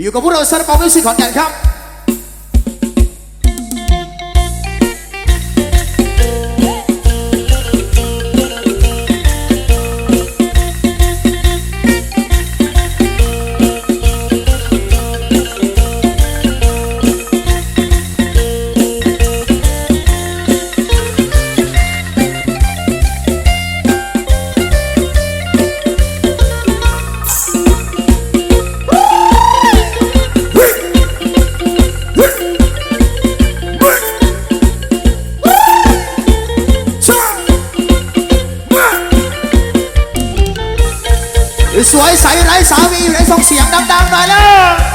อยู่กับพวกเราสารปองมิสิขอนแก่นครับ สองเสียงดังๆหน่อยแล้ว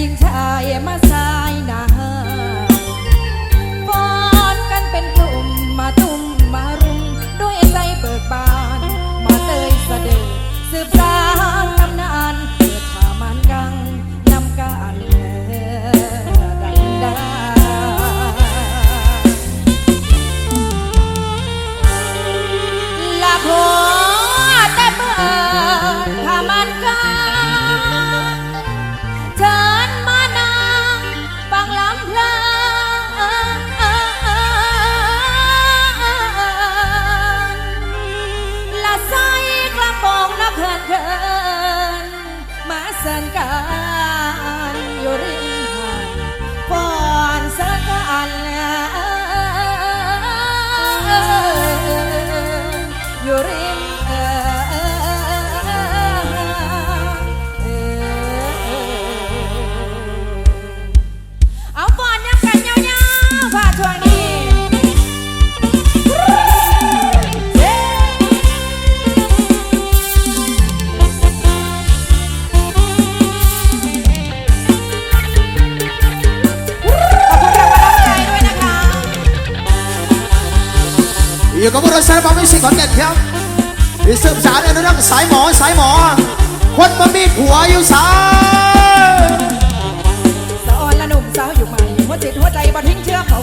ญิงชายมาสา llorar. อยู่กับพวกเราสารพัดวิสิตขอนเก็นครับที่สืบสารในเรื่องสายหมอสายหมอ คนมามีผัวอยู่สายสาวอละหนุ่มสาวอยู่ใหม่หัวจิตหัวใจบ่ทิ้งเชื่อเขา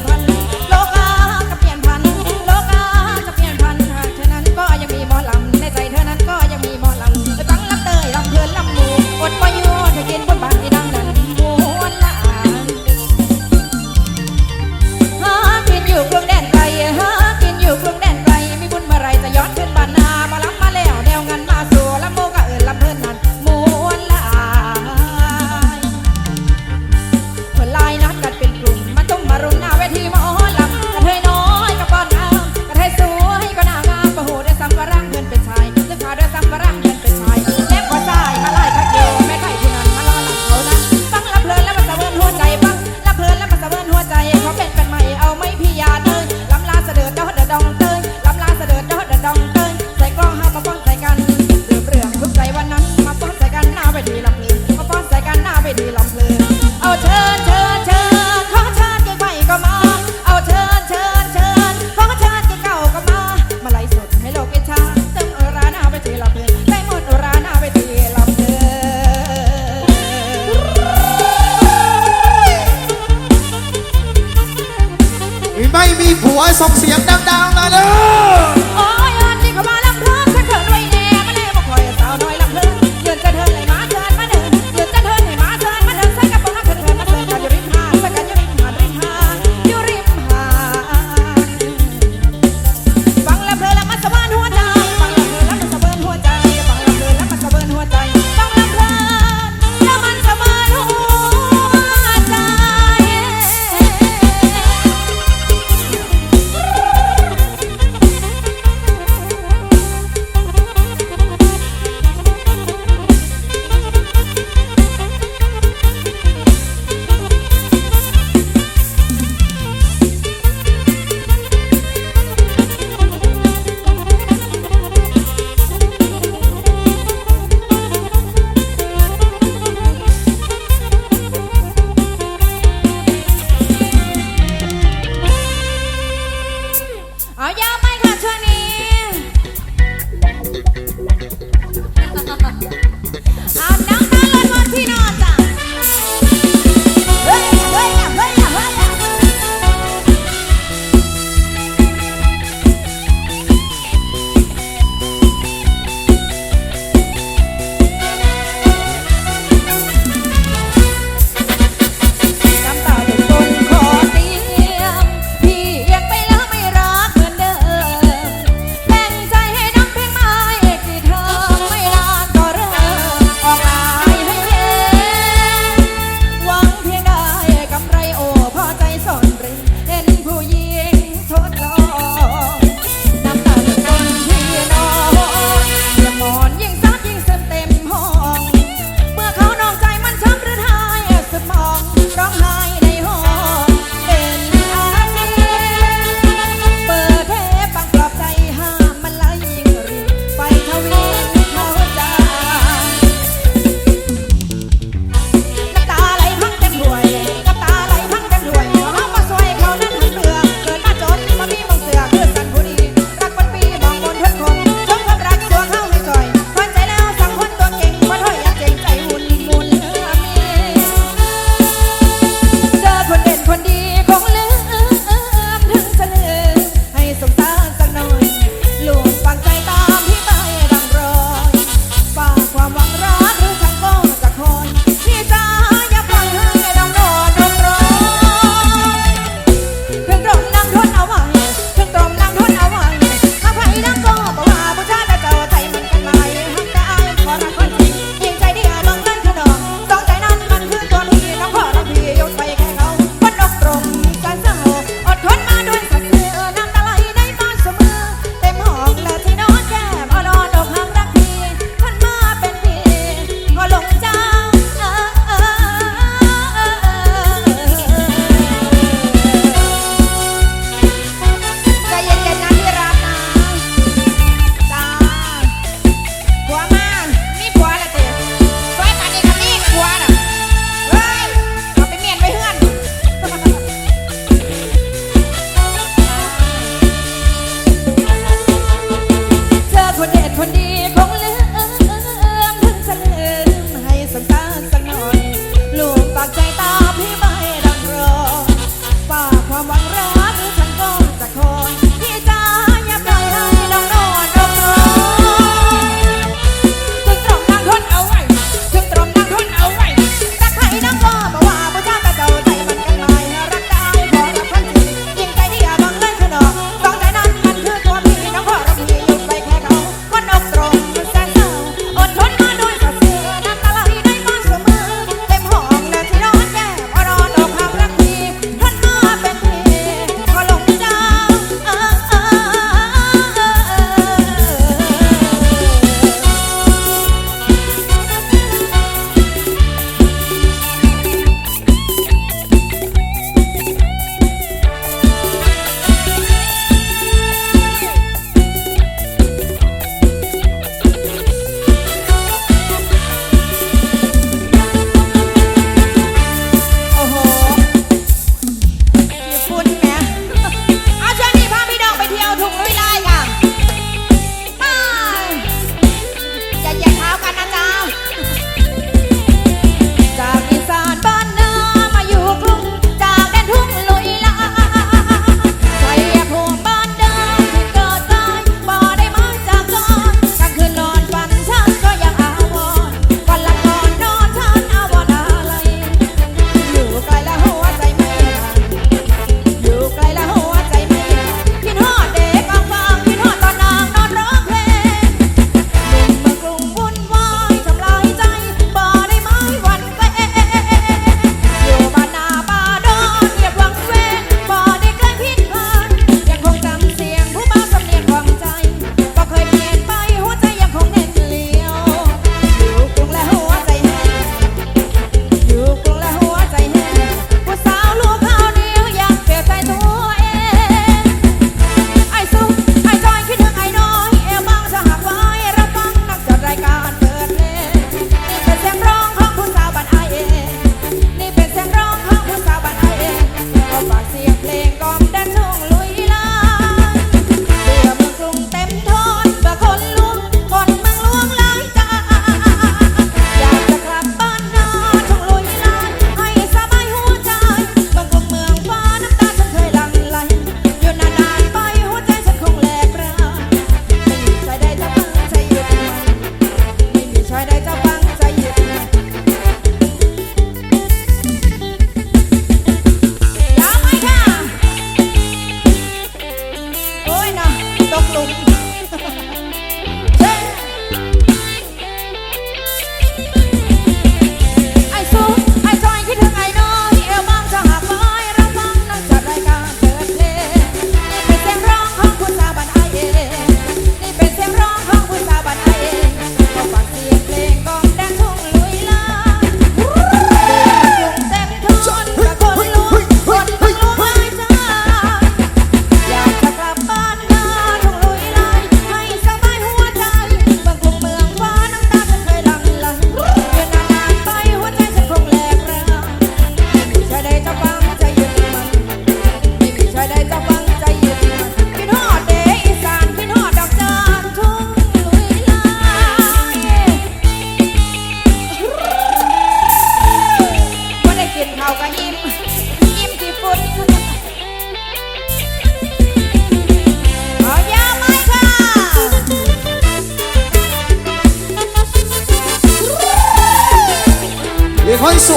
คนส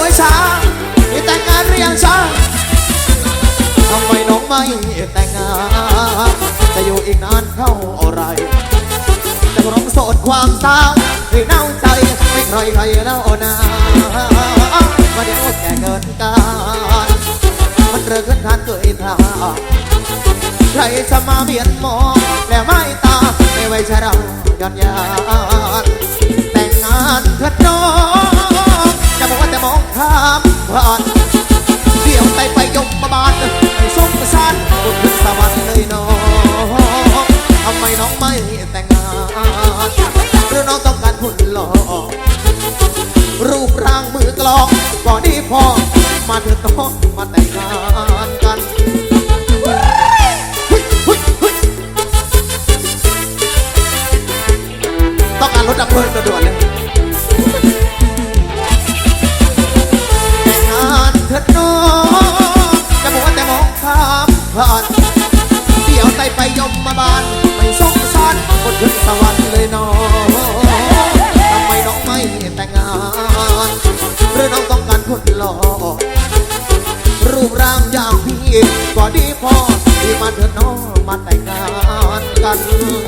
วยช้าที่แต่งงานหรือยังช้าทำไมน้องไม่แต่งงาน จะอยู่อีกนานเท่าไรแต่ร้องโสดความสาวให้เน่าใจไม่ใครใครแล้วนามาเดี๋ยวแก่เกินการมันเริ่มขึ้นทานเกิดทางใครจะมาเบียดมองแล้วไม่ตาไม่ไว้ชะเราย้อนยานแต่งงานเถิดน้อง จะบอกว่าจะมองข้ามผ่านเดี๋ยวไตไปยมมาบานให้สมประสานบนขึ้นสวรรค์เลยน้องทำไมน้องไม่แต่งงานหรือน้องต้องการหุ่นหล่อรูปร่างมือกลองก็ดีพอ มาเถิดน้องมาแต่งงานกันต้องการรถดับเพลิงด่วนๆเล แต่งงานกัน